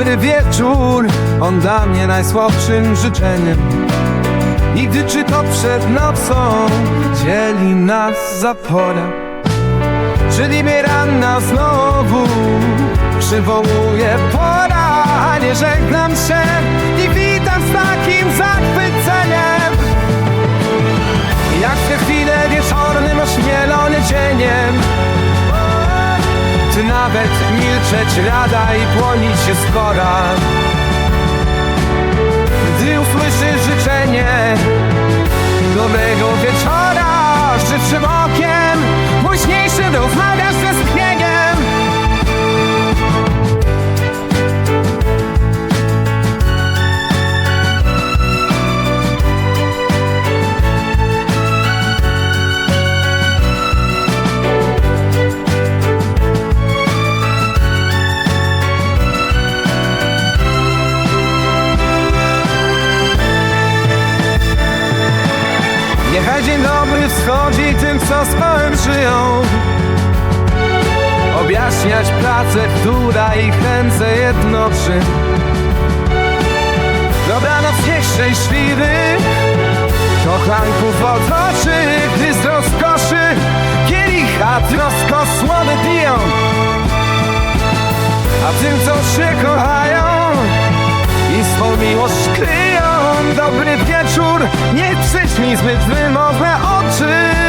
dobry wieczór On dla mnie najsłabszym życzeniem. I gdy czy to przed nocą Dzieli nas zapora Czyli mnie ranna znowu Przywołuje pora Nie żegnam się Nawet milczeć rada i płonić się skora wschodzi tym, co spałem żyją. Objaśniać pracę, która ich ręce jednoczy. Dobranoc niech szczęśliwy Kochanków otoczy Gdy z rozkoszy kielicha trosko słony piją. A tym, co się kochają nie przyśnij zbyt wymowne oczy